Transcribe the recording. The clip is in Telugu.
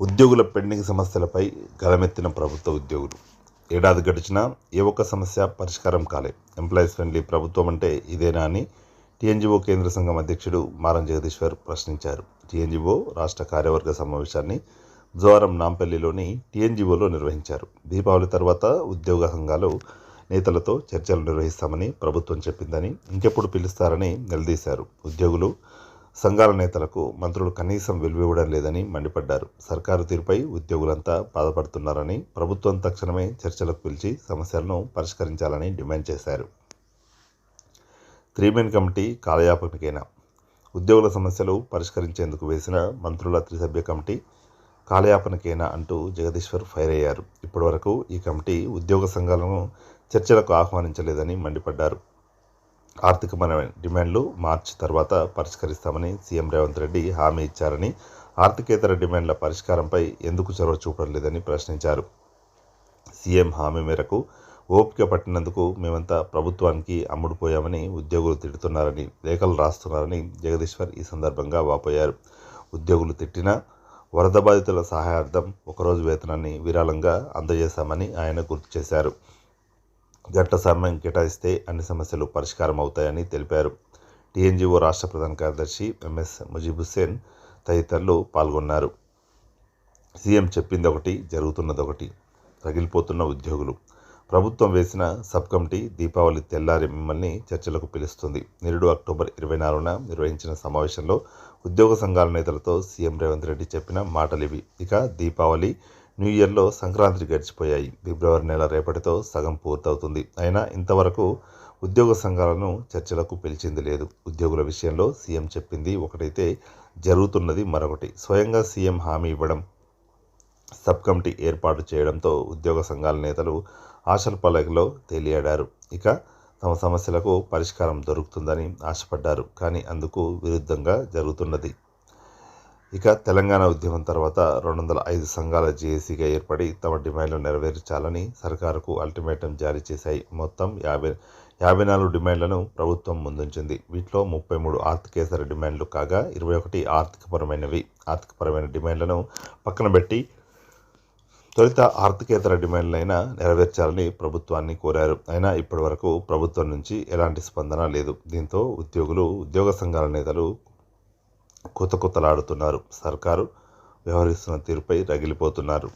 ఉద్యోగుల పెండింగ్ సమస్యలపై గలమెత్తిన ప్రభుత్వ ఉద్యోగులు. ఏడాది గడిచినా ఏ ఒక్క సమస్య పరిష్కారం కాలే. ఎంప్లాయీస్ ఫ్రెండ్లీ ప్రభుత్వం అంటే ఇదేనా అని టీఎన్జిఓ కేంద్ర సంఘం అధ్యక్షుడు మారం జగదీశ్వర్ ప్రశ్నించారు. టీఎన్జిఓ రాష్ట్ర కార్యవర్గ సమావేశాన్ని బుధవారం నాంపల్లిలోని టీఎన్జిఓలో నిర్వహించారు. దీపావళి తర్వాత ఉద్యోగ సంఘాలు నేతలతో చర్చలు నిర్వహిస్తామని ప్రభుత్వం చెప్పిందని ఇంకెప్పుడు పిలుస్తారని నిలదీశారు. ఉద్యోగులు సంఘాల నేతలకు మంత్రులు కనీసం వెలువివ్వడం లేదని మండిపడ్డారు. సర్కారు తీరుపై ఉద్యోగులంతా బాధపడుతున్నారని ప్రభుత్వం తక్షణమే చర్చలకు పిలిచి సమస్యలను పరిష్కరించాలని డిమాండ్ చేశారు. త్రీమెన్ కమిటీ కాలయాపనకేనా ఉద్యోగుల సమస్యలు పరిష్కరించేందుకు వేసిన మంత్రుల త్రిసభ్య కమిటీ కాలయాపనకేనా అంటూ జగదీశ్వర్ ఫైర్ అయ్యారు. ఇప్పటివరకు ఈ కమిటీ ఉద్యోగ సంఘాలను చర్చలకు ఆహ్వానించలేదని మండిపడ్డారు. ఆర్థికమైన డిమాండ్లు మార్చి తర్వాత పరిష్కరిస్తామని సీఎం రేవంత్ రెడ్డి హామీ ఇచ్చారని ఆర్థికేతర డిమాండ్ల పరిష్కారంపై ఎందుకు చొరవ చూపడం లేదని ప్రశ్నించారు. సీఎం హామీ మేరకు ఓపిక పట్టినందుకు మేమంతా ప్రభుత్వానికి అమ్ముడుపోయామని ఉద్యోగులు తిడుతున్నారని లేఖలు రాస్తున్నారని జగదీశ్వర్ ఈ సందర్భంగా వాపోయారు. ఉద్యోగులు తిట్టినా వరద బాధితుల సహాయార్థం ఒకరోజు వేతనాన్ని విరాళంగా అందజేశామని ఆయన గుర్తు చేశారు. గట్ట సమయం కేటాయిస్తే అన్ని సమస్యలు పరిష్కారం అవుతాయని తెలిపారు. టీఎన్జీఓ రాష్ట్ర ప్రధాన కార్యదర్శి ఎంఎస్ ముజీబుసేన్ హుస్సేన్ తదితరులు పాల్గొన్నారు. సీఎం చెప్పింది ఒకటి జరుగుతున్నది ఒకటి రగిలిపోతున్న ఉద్యోగులు. ప్రభుత్వం వేసిన సబ్ కమిటీ దీపావళి తెల్లారి మిమ్మల్ని చర్చలకు పిలుస్తుంది. నిరుడు అక్టోబర్ ఇరవై నాలుగున నిర్వహించిన సమావేశంలో ఉద్యోగ సంఘాల నేతలతో సీఎం రేవంత్ రెడ్డి చెప్పిన మాటలివి. ఇక దీపావళి న్యూ ఇయర్లో సంక్రాంతి గడిచిపోయాయి. ఫిబ్రవరి నెల రేపటితో సగం పూర్తవుతుంది. అయినా ఇంతవరకు ఉద్యోగ సంఘాలను చర్చలకు పిలిచింది లేదు. ఉద్యోగుల విషయంలో సీఎం చెప్పింది ఒకటైతే జరుగుతున్నది మరొకటి. స్వయంగా సీఎం హామీ ఇవ్వడం సబ్ కమిటీ ఏర్పాటు చేయడంతో ఉద్యోగ సంఘాల నేతలు ఆశల పలకలో తేలియాడారు. ఇక తమ సమస్యలకు పరిష్కారం దొరుకుతుందని ఆశపడ్డారు. కానీ అందుకు విరుద్ధంగా జరుగుతున్నది. ఇక తెలంగాణ ఉద్యమం తర్వాత రెండు వందల ఐదు సంఘాల జేఏసీగా ఏర్పడి తమ డిమాండ్లు నెరవేర్చాలని సర్కారుకు అల్టిమేటం జారీ చేశాయి. మొత్తం యాభై యాభై నాలుగు డిమాండ్లను ప్రభుత్వం ముందుంచింది. వీటిలో ముప్పై మూడు ఆర్థికేతర డిమాండ్లు కాగా ఇరవై ఒకటి ఆర్థికపరమైనవి. ఆర్థికపరమైన డిమాండ్లను పక్కన పెట్టి తొలుత ఆర్థికేతర డిమాండ్లైనా నెరవేర్చాలని ప్రభుత్వాన్ని కోరారు. అయినా ఇప్పటి వరకు ప్రభుత్వం నుంచి ఎలాంటి స్పందన లేదు. దీంతో ఉద్యోగులు ఉద్యోగ సంఘాల నేతలు కొత్త కొత్తలాడుతున్నారు. సర్కారు వ్యవహరిస్తున్న తీరుపై రగిలిపోతున్నారు.